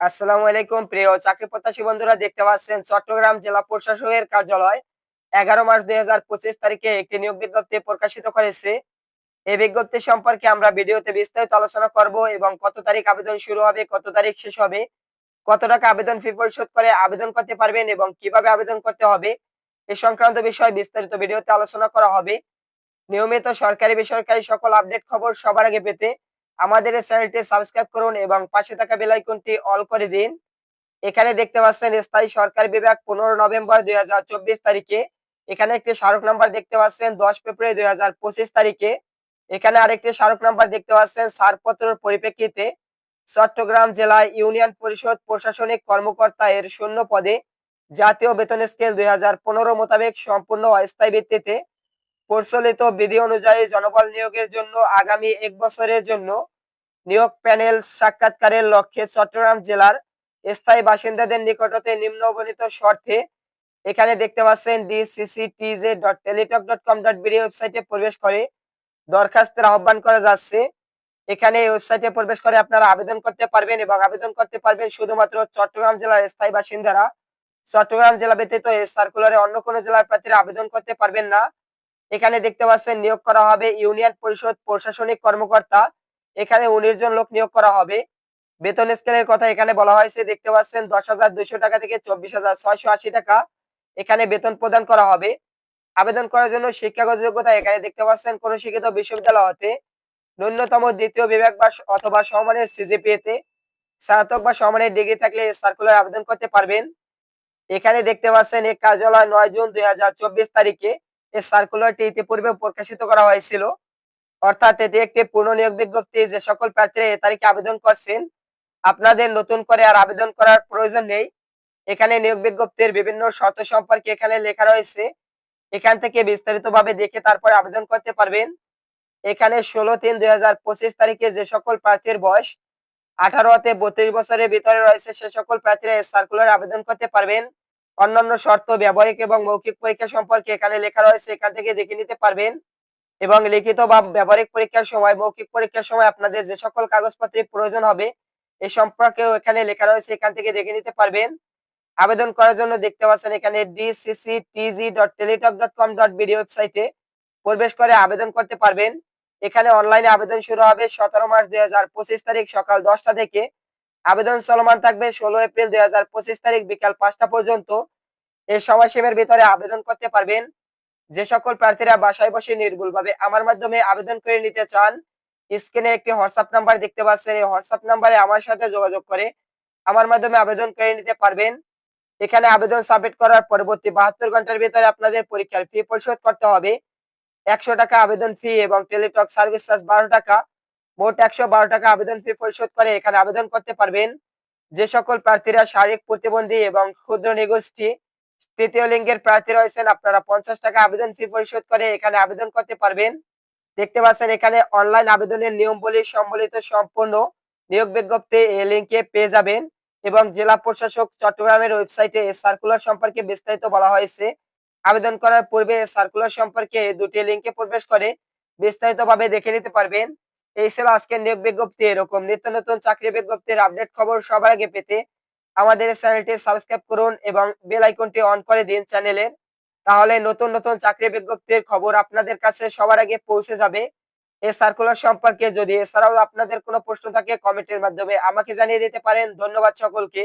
আসসালামু আলাইকুম, প্রিয় চাকরি প্রত্যাশী বন্ধুরা, দেখতে পাচ্ছেন চট্টগ্রাম জেলা প্রশাসকের কার্যালয়। এগারো মার্চ দুই হাজার পঁচিশ তারিখে একটি নিয়োগ বিজ্ঞপ্তি প্রকাশিত করেছে। এই বিজ্ঞপ্তি সম্পর্কে আমরা ভিডিওতে বিস্তারিত আলোচনা করব এবং কত তারিখ আবেদন শুরু হবে, কত তারিখ শেষ হবে, কত টাকা আবেদন ফি পরিশোধ করে আবেদন করতে পারবেন এবং কীভাবে আবেদন করতে হবে, এ সংক্রান্ত বিষয়ে বিস্তারিত ভিডিওতে আলোচনা করা হবে। নিয়মিত সরকারি বেসরকারি সকল আপডেট খবর সবার আগে পেতে আমাদের চ্যানেলটি সাবস্ক্রাইব করুন এবং পাশে থাকা বেল আইকনটি অল করে দিন। এখানে দেখতে পাচ্ছেন স্থায়ী সরকারি বিভাগ পনেরো নভেম্বর দুই তারিখে। এখানে একটি স্মারক নাম্বার দেখতে পাচ্ছেন দশ ফেব্রুয়ারি দুই হাজার পঁচিশ তারিখে। এখানে আরেকটি স্মারক নাম্বার দেখতে পাচ্ছেন ছাড়পত্রের পরিপ্রেক্ষিতে। চট্টগ্রাম জেলায় ইউনিয়ন পরিষদ প্রশাসনিক কর্মকর্তা এর শূন্য পদে জাতীয় বেতন স্কেল দুই হাজার পনেরো মোতাবেক সম্পূর্ণ অস্থায়ী ভিত্তিতে প্রচলিত বিধি অনুযায়ী জনবল নিয়োগের জন্য আগামী এক বছরের জন্য নিয়োগ প্যানেল সাক্ষাৎকারের লক্ষ্যে চট্টগ্রাম জেলার স্থায়ী বাসিন্দাদের নিকটতে নিম্নবর্ণিত শর্তে এখানে দেখতে পাচ্ছেন ডিসিসিটিজে dot Teletalk dot com dot BD ওয়েবসাইটে প্রবেশ করে দরখাস্তের আহ্বান করা যাচ্ছে। এখানে ওয়েবসাইটে প্রবেশ করে আপনারা আবেদন করতে পারবেন এবং আবেদন করতে পারবেন শুধুমাত্র চট্টগ্রাম জেলার স্থায়ী বাসিন্দারা। চট্টগ্রাম জেলা ব্যতীত এই সার্কুলারে অন্য কোনো জেলার প্রার্থীরা আবেদন করতে পারবেন না। এখানে দেখতে পাচ্ছেন নিয়োগ করা হবে ইউনিয়ন পরিষদ প্রশাসনিক কর্মকর্তা এখানে উনিশ জন লোক নিয়োগ করা হবে। বেতন স্কেলের কথা এখানে বলা হয়েছে, দেখতে পাচ্ছেন দশ হাজার দুইশো টাকা থেকে চব্বিশ হাজার ছয়শো আশি টাকা। এখানে বেতন প্রদান করা হবে। আবেদন করার জন্য শিক্ষাগত যোগ্যতা এখানে দেখতে পাচ্ছেন, কোন শিক্ষিত বিশ্ববিদ্যালয় হতে ন্যূনতম দ্বিতীয় বিভাগ বা অথবা সমমানের সিজিপিএতে স্নাতক বা সমমানের ডিগ্রি থাকলে সার্কুলার আবেদন করতে পারবেন। এখানে দেখতে পাচ্ছেন এই কার্যালয় নয় জুন দুই হাজার চব্বিশ তারিখে এই সার্কুলারটি ইতিপূর্বে প্রকাশিত করা হয়েছিল। অর্থাৎ এটি একটি পূর্ণ নিয়োগ বিজ্ঞপ্তি যে সকল প্রার্থীরা এ তারিখে আবেদন করছেন। আপনাদের নতুন করে আর আবেদন করার প্রয়োজন নেই। এখানে নিয়োগ বিজ্ঞপ্তির বিভিন্ন শর্ত সম্পর্কে এখানে লেখা রয়েছে। এখান থেকে বিস্তারিত ভাবে দেখে তারপরে আবেদন করতে পারবেন। এখানে ষোলো তিন দুই তারিখে যে সকল প্রার্থীর বয়স, আঠারো হতে বত্রিশ বছরের ভিতরে রয়েছে সে সকল প্রার্থীরা সার্কুলার আবেদন করতে পারবেন। অন্যান্য শর্ত, ব্যবহারিক এবং মৌখিক পরীক্ষা সম্পর্কে এখানে লেখা রয়েছে, এখান থেকে দেখে নিতে পারবেন। এবং লিখিত বা ব্যবহারিক পরীক্ষার সময়, মৌখিক পরীক্ষার সময় আপনাদের যে সকল কাগজপত্রের প্রয়োজন হবে এই সম্পর্কেও এখানে লেখা রয়েছে, এখান থেকে দেখে নিতে পারবেন। আবেদন করার জন্য দেখতে পাচ্ছেন এখানে বিডি ওয়েবসাইটে প্রবেশ করে আবেদন করতে পারবেন। এখানে অনলাইনে আবেদন শুরু হবে সতেরো মার্চ দুই হাজার পঁচিশ তারিখ সকাল দশটা থেকে। আবেদন চলমান থাকবে ষোলো এপ্রিল দুই হাজার পঁচিশ তারিখ বিকাল পাঁচটা পর্যন্ত। এই সময়সীমার ভিতরে আবেদন করতে পারবেন। যে সকল প্রার্থীরা বাসায় বসে নির্ভুলভাবে আমার মাধ্যমে আবেদন করে নিতে চান, স্ক্রিনে একটি হোয়াটসঅ্যাপ নাম্বার দেখতে পাচ্ছেন। এই হোয়াটসঅ্যাপ নাম্বারে আমার সাথে যোগাযোগ করে আমার মাধ্যমে আবেদন করে নিতে পারবেন। এখানে আবেদন সাবমিট করার পরবর্তী বাহাত্তর ঘণ্টার ভিতরে আপনাদের পরীক্ষার ফি পরিশোধ করতে হবে। একশো টাকা আবেদন ফি এবং টেলিটক সার্ভিস চার্জ বারো টাকা। মোট একশো বারো টাকা আবেদন ফি পরিশোধ করে এখানে আবেদন করতে পারবেন। যে সকল প্রার্থীরা শারীরিক প্রতিবন্ধী এবং ক্ষুদ্র নিগোষ্ঠী তৃতীয় লিঙ্গের প্রার্থী রয়েছেন আপনারা পঞ্চাশ টাকা আবেদন ফি পরিশোধ করে এখানে আবেদন করতে পারবেন। দেখতে পাচ্ছেন এখানে অনলাইন আবেদনের নিয়ম বলে সম্বলিত সম্পূর্ণ নিয়োগ বিজ্ঞপ্তি এই লিঙ্কে পেয়ে যাবেন এবং জেলা প্রশাসক চট্টগ্রামের ওয়েবসাইটে সার্কুলার সম্পর্কে বিস্তারিত বলা হয়েছে। আবেদন করার পূর্বে সার্কুলার সম্পর্কে দুটি লিঙ্কে প্রবেশ করে বিস্তারিতভাবে দেখে নিতে পারবেন। এই ছিল আজকের নিয়োগ বিজ্ঞপ্তি। এরকম নিত্য নতুন চাকরি বিজ্ঞপ্তির আপডেট খবর সবার আগে পেতে আমাদের চ্যানেলটি সাবস্ক্রাইব করুন এবং বেল আইকনটি অন করে দিন চ্যানেলের তাহলে নতুন নতুন চাকরি বিজ্ঞপ্তির খবর আপনাদের কাছে সবার আগে পৌঁছে যাবে। এই সার্কুলার সম্পর্কে যদি এছাড়াও আপনাদের কোনো প্রশ্ন থাকে কমেন্টের মাধ্যমে আমাকে জানিয়ে দিতে পারেন। ধন্যবাদ সকলকে।